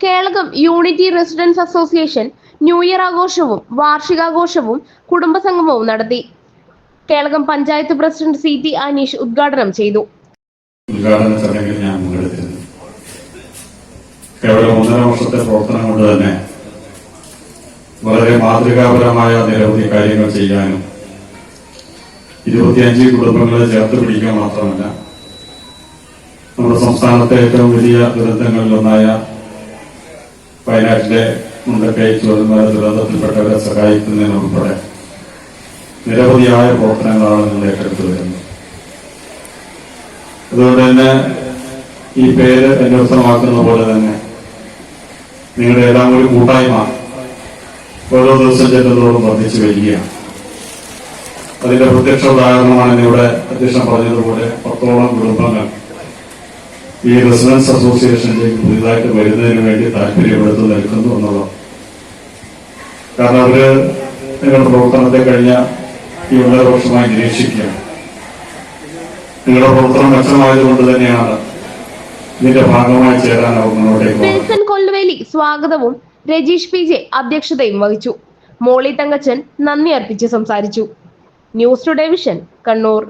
Kelakam unity residence association new year ആഘോഷവും വാർഷികാഘോഷവും കുടുംബസംഗമവും നടത്തി. Kelakam panchayat president C T Aneesh ഉദ്ഘാടനം ചെയ്തു. വളരെ മാതൃകാപരമായ നിരവധി കാര്യങ്ങൾ ചെയ്യാനും ഇരുപത്തിയഞ്ച് കുടുംബങ്ങളെ ചേർത്ത് പിടിക്കുക മാത്രമല്ല നമ്മുടെ സംസ്ഥാനത്തെ ഏറ്റവും വലിയ ദുരന്തങ്ങളിലൊന്നായ വയനാട്ടിലെ മുണ്ടക്കൈ ചുവന്മല ദുരന്തത്തിൽപ്പെട്ടവരെ സഹായിക്കുന്നതിനുൾപ്പെടെ നിരവധിയായ പ്രവർത്തനങ്ങളാണ് നിങ്ങൾ ഏറ്റെടുത്തു വരുന്നത് അതുകൊണ്ട് തന്നെ ഈ പേര് അന്വർത്ഥമാക്കുന്ന പോലെ തന്നെ നിങ്ങളുടെ എല്ലാം ഒരു കൂട്ടായ്മ ഓരോ ദിവസം ചെല്ലുന്നതോടും വർദ്ധിച്ചു വരികയാണ്. അതിന്റെ പ്രത്യക്ഷ ഉദാഹരണമാണ് ഇവിടെ അധ്യക്ഷൻ പറഞ്ഞതുപോലെ പത്തോളം കുടുംബങ്ങൾ ഈ റെസിഡൻസ് അസോസിയേഷനിലേക്ക് പുതിയതായിട്ട് വരുന്നതിന് വേണ്ടി താല്പര്യമെടുത്ത് നിൽക്കുന്നു എന്നുള്ളത് കാരണം അവർ നിങ്ങളുടെ പ്രവർത്തനത്തെ കഴിഞ്ഞ ഈ ഒന്നര വർഷമായി നിരീക്ഷിക്കുകയാണ്. നിങ്ങളുടെ പ്രവർത്തനം മെച്ചമായതുകൊണ്ട് തന്നെയാണ് ഇതിന്റെ ഭാഗമായി ചേരാൻ അവർ കൊല്ലുവേലി സ്വാഗതവും രജീഷ് പി ജെ അധ്യക്ഷതയും വഹിച്ചു. മോളി തങ്കച്ചൻ നന്ദി അർപ്പിച്ച് സംസാരിച്ചു. News today vision Kannur.